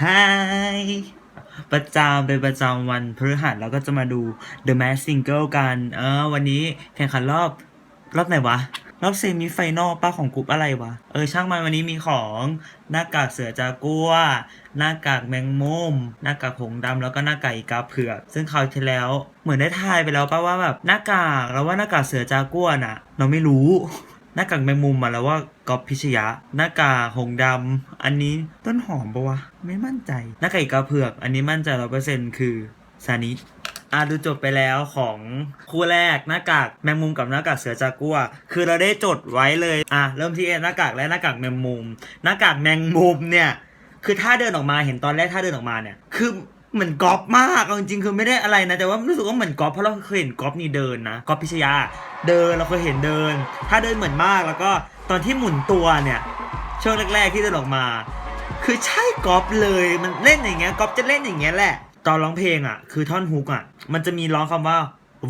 ไฮประจำเป็นประจำวันพฤหัสเราก็จะมาดู The Mask Single กัน เออ วันนี้แข่งขันรอบ รอบไหนวะ รอบเซมิไฟนอลป้าของกรุ๊ปอะไรวะ เออ ช่างมันวันนี้มีของหน้ากากเสือจากัว หน้ากากแมงมุม หน้ากากหงดำแล้วก็หน้ากากอีกาเผือก ซึ่งคราวที่แล้ว เหมือนได้ทายไปแล้วป้าว่าแบบหน้ากากเราว่าหน้ากากเสือจากัวน่ะ เราไม่รู้ หน้ากากแมงมุมมาแล้วว่าก๊อฟพิชยะ หน้ากากหงดำ อันนี้ต้นหอมปะวะ ไม่มั่นใจ หน้ากากอีกาเผือก อันนี้มั่นใจร้อยเปอร์เซ็นต์คือซานิอะดูจบไปแล้วของคู่แรกหน้ากากแมงมุมกับหน้ากากเสือจากัว คือเราได้จดไว้เลยอะเริ่มที่หน้ากากและหน้ากากแมงมุม หน้ากากแมงมุมเนี่ยคือถ้าเดินออกมาเห็นตอนแรกถ้าเดินออกมาเนี่ยคือ เหมือนก๊อปมากเอาจริงๆคือไม่ได้อะไรนะ แต่ว่ารู้สึกว่าเหมือนก๊อปเพราะเราเคยเห็นก๊อปนี่เดินนะก๊อปพิชยา เดินเราเคยเห็นเดิน ถ้าเดินเหมือนมากแล้วก็ตอนที่หมุนตัวเนี่ยช่วงแรกๆที่เดินออกมา คือใช่ก๊อปเลยมันเล่นอย่างเงี้ยก๊อปจะเล่นอย่างเงี้ยแหละ ตอนร้องเพลงอะ คือท่อนฮุกอะ มันจะมีร้องคำว่า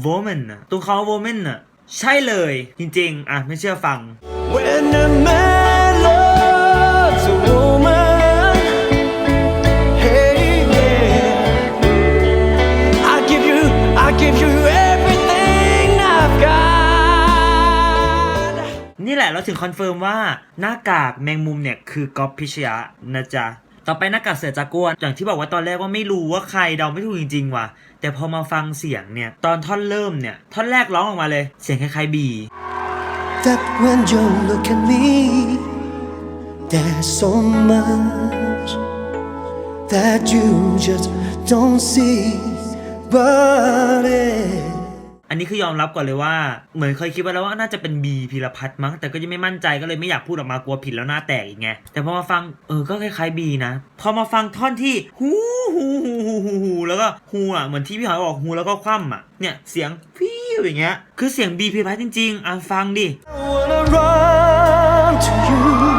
woman ตรงเขา woman อะใช่เลยจริงๆ อะไม่เชื่อฟัง When a man เราถึงคอนเฟิร์มว่าหน้ากากแมงมุมเนี่ยคือก๊อปพิชยะนะจ๊ะต่อไปหน้ากากเสือจากัวอย่างที่บอกว่าตอนแรกว่าไม่รู้ว่าใครเดาไม่ถูกจริง ๆ ว่ะ แต่พอมาฟังเสียงเนี่ย ตอนท่อนเริ่มเนี่ย ท่อนแรกร้องออกมาเลย เสียงคล้ายๆบี That when you look at me, there's so much that you just don't see, but it. อันนี้คือยอมรับก่อนเลยว่า เหมือนเคยคิดไว้แล้วว่าน่าจะเป็นบีพีรพัฒน์มั้งแต่ก็ยังไม่มั่นใจก็เลยไม่อยากพูดออกมากลัวผิดแล้วหน้าแตกอีกไงแต่พอมาฟังเออก็คล้ายๆบีนะ พอมาฟังท่อนที่ฮูฮูฮูฮูฮูฮูแล้วก็ฮูอะเหมือนที่พี่หอยบอกฮูแล้วก็คว่ำอะเนี่ยเสียงฟิวอย่างเงี้ยคือเสียงบีพีรพัฒน์จริงๆอะฟังดิ I wanna run to you.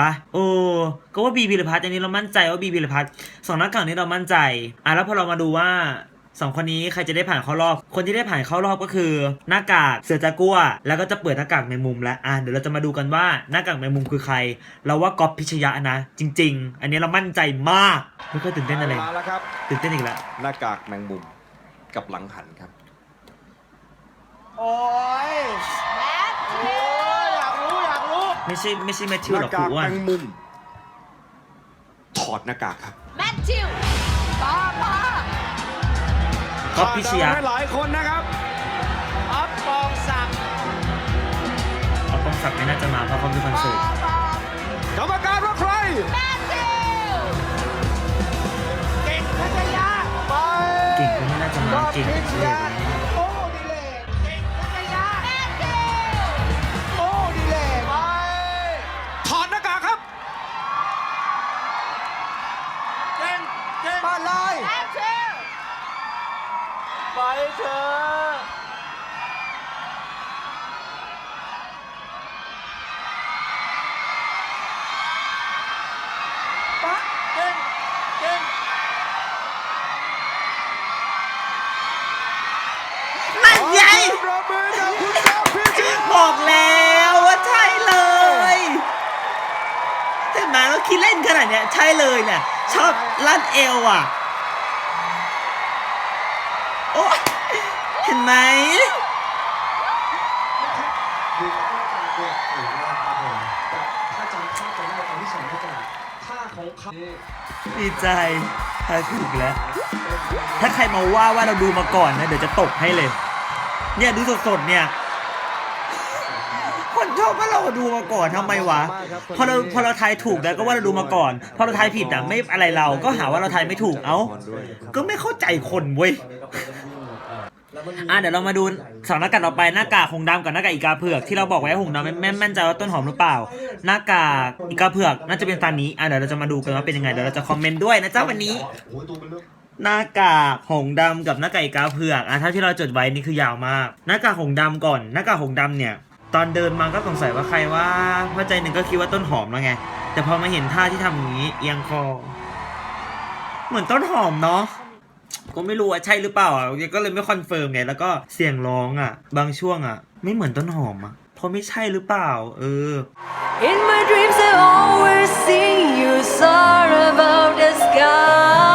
ปะโอ้ก็ว่าบีพีรพัฒน์อันนี้เรามั่นใจว่าบีพีรพัฒน์สองหน้ากากนี้เรามั่นใจอะแล้วพอเรามาดูว่าสองคนนี้ใครจะได้ผ่านเข้ารอบ คนที่ได้ผ่านเข้ารอบก็คือ หน้ากากเสือจากัว แล้วก็จะเปิดหน้ากากแมงมุมแล้วอะเดี๋ยวเราจะมาดูกันว่าหน้ากากแมงมุมคือใคร เราว่าก๊อฟพิชยะนะ จริง ๆ อันนี้เรามั่นใจมากไม่ค่อยตื่นเต้นอะไรมาแล้วครับตื่นเต้นอีกแล้วหน้ากากแมงมุมกับหลังหันครับ โอ้ยโอ้ยอยากรู้ อยากรู้ ไม่ใช่ไม่ใช่แมทธิหวหรน้าอกกากกูแมอะงมุม ถอดหน้ากากครับแมทธิวป้าป้าก๊อฟพิชยะคาดเดาให้หลายคนนะครับอ๊อฟปองศักดิ์เอาป้องศักดิ์ไม่น่าจะมาเพราะเขามีคอนเสิร์ตกรรมการว่าใคร แมทธิวเก่งทัชยะไปเก่งก็ไม่น่าจะมาเก่งพิชเลยย ไปเถอะปะเก่งเก่งนั่นไงประมือกับคุณก๊อฟพิชยะบอกแล้วว่าใช่เลยแต่มาแล้วคิดเล่นขนาดเนี้ยใช่เลยเนี่ยชอบลั่นเอวอะ โอ้เห็นไหมดูหน้ากากเนี่ยถูกมากครับผมแต่ถ้าจำภาพจำได้ตอนที่ใส่หน้ากากท่าของเขาดีใจถ้าถูกแล้ว ถ้าใครมาว่าว่าเราดูมาก่อนนะ เดี๋ยวจะตกให้เลย เนี่ยดูสดๆเนี่ย คนชอบว่าเราดูมาก่อนทำไมวะ พอเราพอเราทายถูกแล้วก็ว่าเราดูมาก่อน พอเราทายผิดอะไม่อะไรเราก็หาว่าเราทายไม่ถูกเอ้า ก็ไม่เข้าใจคนเว้ย อะเดี๋ยวเรามาดูสองหน้ากากต่อไปหน้ากากหงดำกับหน้ากากอีกาเผือกที่เราบอกไว้หงดำไม่ไม่มั่นใจว่าต้นหอมหรือเปล่า หน้ากากอีกาเผือกน่าจะเป็นตานี้อะเดี๋ยวเราจะมาดูกันว่าเป็นยังไงเดี๋ยวเราจะคอมเมนต์ด้วยนะเจ๊ะวันนี้ หน้ากากหงดำกับหน้ากากอีกาเผือกอะถ้าที่เราจดไว้นี่คือยาวมาก หน้ากากหงดำก่อน หน้ากากหงดำเนี่ย ตอนเดินมาก็สงสัยว่าใครว่าเพราะใจหนึ่งก็คิดว่าต้นหอมแล้วไง แต่พอมาเห็นท่าที่ทำอย่างนี้เอียงคอเหมือนต้นหอมเนาะ ก็ไม่รู้ว่าใช่หรือเปล่าอะก็เลยไม่คอนเฟิร์มไงแล้วก็เสียงร้องอะ บางช่วงอะ ไม่เหมือนต้นหอมอะเพราะไม่ใช่หรือเปล่า เออ In my dreams, I always see you soar above the sky.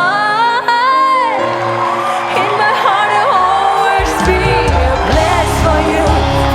In my heart, I always be a place for you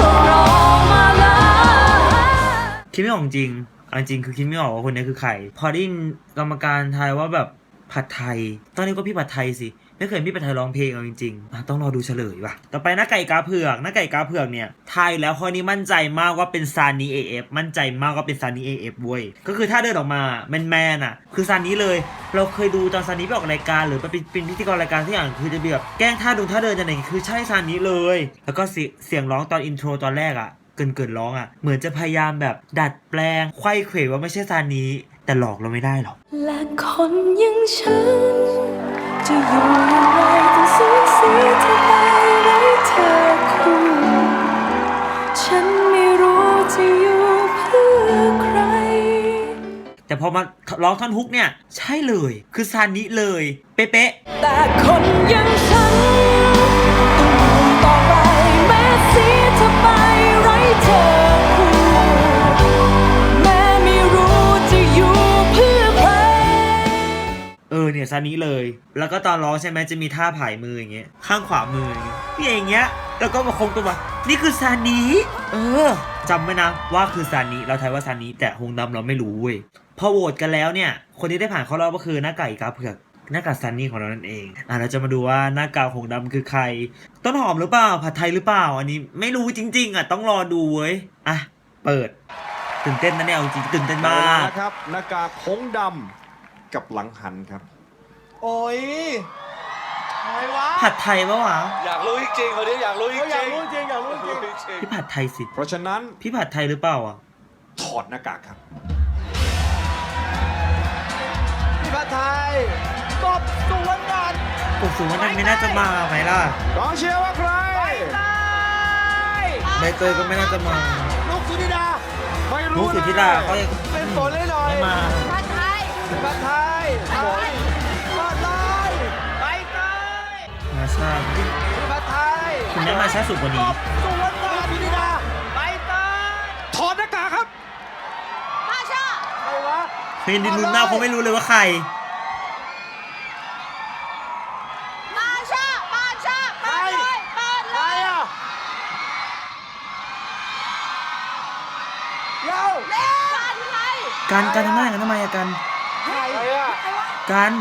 for all my life. คิดไม่ออกจริงเอาจริงคือคิดไม่ออกว่าคนนี้คือใคร พอได้ยินกรรมการทายว่าแบบผัดไทย ตอนนี้ก็พี่ผัดไทยสิ ไม่เคยพี่ผัดไทยร้องเพลงเอาจริงๆต้องรอดูเฉลยว่ะ ต่อไปหน้าไก่กาเผือกหน้าไก่กาเผือกเนี่ยทายแล้วข้อนี้มั่นใจมากว่าเป็นซานีเอฟมั่นใจมากว่าเป็นซานีเอฟเว้ย ก็คือถ้าเดินออกมาแมนแมนๆอะ คือซานีเลย เราเคยดูตอนซานีไปออกรายการ หรือไปเป็นพิธีกรรายการที่อย่างคือจะแบบแกล้งท่าดูท่าเดินจะไหนคือใช่ซานีเลย แล้วก็เสียงร้องตอนอินโทรตอนแรกอะเกินเกินร้องอะ เหมือนจะพยายามแบบดัดแปลงไขว้เขวว่าไม่ใช่ซานีแต่หลอกเราไม่ได้หรอกและคนย่างฉัน จะอยู่อย่างไรต้องสูญเสียเธอไปไร้เธอคู่ ฉันไม่รู้จะอยู่เพื่อใคร แต่พอมาร้องท่อนฮุกเนี่ย ใช่เลย คือซานิเลย เป๊ะแต่คนอย่างฉัน ซานิเลย แล้วก็ตอนร้องใช่ไหมจะมีท่าผายมืออย่างเงี้ยข้างขวามืออย่างเงี้ยนี่อย่างเงี้ยแล้วก็มาคงตัวมานี่คือซานิเออจำไว้นะว่าคือซานิเราทายว่าซานิแต่หงดำเราไม่รู้เว้ยพอโหวตกันแล้วเนี่ย คนที่ได้ผ่านเข้ารอบก็คือหน้าไก่กาเผือกหน้ากากซันนี่ของเรานั่นเอง อะเราจะมาดูว่าหน้ากากหงดำคือใคร ต้นหอมหรือเปล่า ผัดไทยหรือเปล่า อันนี้ไม่รู้จริง ๆ อะ ต้องรอดูเว้ย อะ เปิด ตื่นเต้นนะเนี่ยจริงตื่นเต้นมากนะครับ หน้ากากหงส์ดำกับหลังหันครับ โอ้ยอะไรวะผัดไทยปะวะอยากรู้จริงๆคนนี้อยากรู้จริก็งอยากๆรู้จริงอยากรู้จริงจริงพี่ผัดไทยสิ เพราะฉะนั้นพี่ผัดไทยหรือเปล่าอะ ถอดหน้ากากครับ พี่ผัดไทยกบสุวรรณันท์กบสูงมันไม่น่าจะมาไหมล่ะกองเชียร์ว่าใครได้ใบเตยก็ไม่น่าจะมาลูกสุธิดาไม่ลูรู้กสุธิดาก็ยังเป็นฝนให้หน่อยไม่มา ผัดไทย พี่ผัดไทยฝนฝน มาชาพี่ผัดไทยคุณแม่มาช้าสุดกว่านี้กบสุวรรณันท์สุธิดาไปเตยถอดหน้ากากครับมาชาใครวะเฮ้ยดินลุ้นมากเพราะไม่รู้เลยว่าใคร มาชามาชาเปิดเลยเปิดใคเลรยอะเย้าเร็วผัดไทยการการทำหน้ากันทำไมอะกัน ใครอะกัน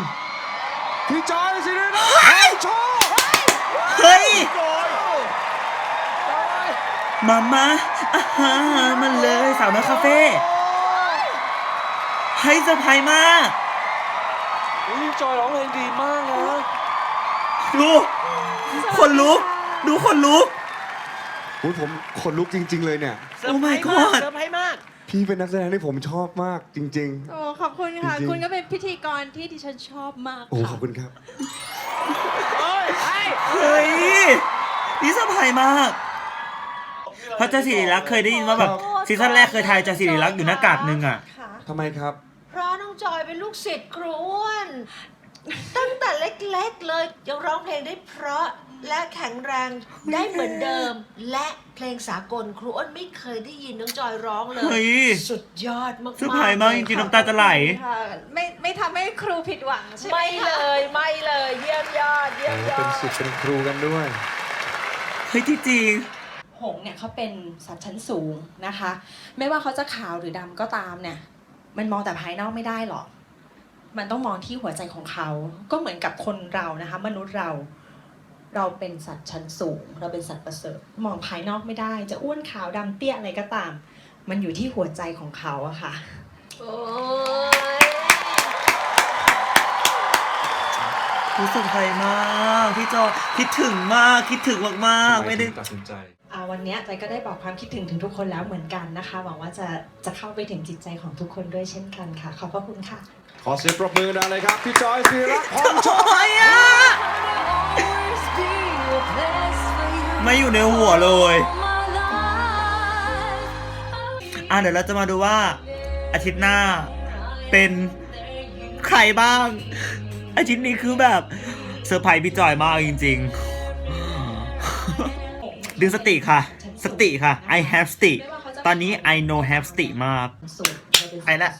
พี่จอยสิริรักษ์โชว์เฮ้ยโอ้ย โอ้ย มามาอาหามาเลยสาวน้อยคาเฟ่เฮ้ยเซอร์ไพรส์มากอุ้ยจอยร้องเพลงดีมากนะดูคนลุก ดูคนลุก อุ๊ยผมขนลุกจริง ๆ เลยเนี่ย โอ้ my god เซอร์ไพรส์มาก พี่เป็นนักแสดงที่ผมชอบมากจริง โอ้ขอบคุณค่ะ จริงๆ คุณก็เป็นพิธีกรที่ดิฉันชอบมากๆ โอ้ค่ะขอบคุณครับ เฮ้ยไอ้ เฮ้ยนี่เซอร์ไพรส์มากเพราะเจ้าสิริรักษ์เคยได้ยินว่าแบบซีซั่นแรกเคยทายเจ้าสิริรักษ์อยู่หน้ากากหนึ่งอะ ค่ะทำไมครับ เพราะน้องจอยเป็นลูกศิษย์ครูอ้วนตั้งแต่เล็กๆเลยยังร้องเพลงได้เพราะ และแข็งแรงได้เหมือนเดิม และเพลงสากลครูอ้วนไม่เคยได้ยินน้องจอยร้องเลเฮ้ยยสุดยอดมากๆเซอร์ไพรส์มากจริงๆน้ำตาจะไหล ค่ะไม่ไม่ทำให้ครูผิดหวังใช่ไหมไม่คะเลยไม่เลยเยี่ยมยอดเยี่ยมยอเป็นดศิษย์เป็นครูกันด้วย เฮ้ยจริงหงส์เนี่ยเขาเป็นสัตว์ชั้นสูงนะคะ ไม่ว่าเขาจะขาวหรือดำก็ตามเนี่ย มันมองแต่ภายนอกไม่ได้หรอก มันต้องมองที่หัวใจของเขา ก็เหมือนกับคนเรานะคะ มนุษย์เรา เราเป็นสัตว์ชั้นสูง เราเป็นสัตว์ประเสริฐมองภายนอกไม่ได้ จะอ้วนขาวดำเตี้ยอะไรก็ตาม มันอยู่ที่หัวใจของเขาอะค่ะโอ้ยๆรู้สึกไพรส์มากพี่จอคิดถึงมากคิดถึงมากๆไม่ได้ ตัดสินใจ อ่าวันเนี้ยใจก็ได้บอกความคิดถึงถึงทุกคนแล้วเหมือนกันนะคะ หวังว่าจะจะเข้าไปถึงจิตใจของทุกคนด้วยเช่นกันค่ะ ขอบพระคุณค่ะ ขอเสียงปรบมือดังเลยครับ พี่จอยสิริรักษ์พรโชว์โอ้ยอะ ไม่อยู่ในหัวเลย อะเดี๋ยวเราจะมาดูว่า อาทิตย์หน้าเป็นใครบ้าง อาทิตย์นี้คือแบบเซอร์ไพรส์พี่จอยมากจริง ๆ ดึงสติค่ะ สติค่ะ I have สติ ตอนนี้ I know have สติมาก ไปละ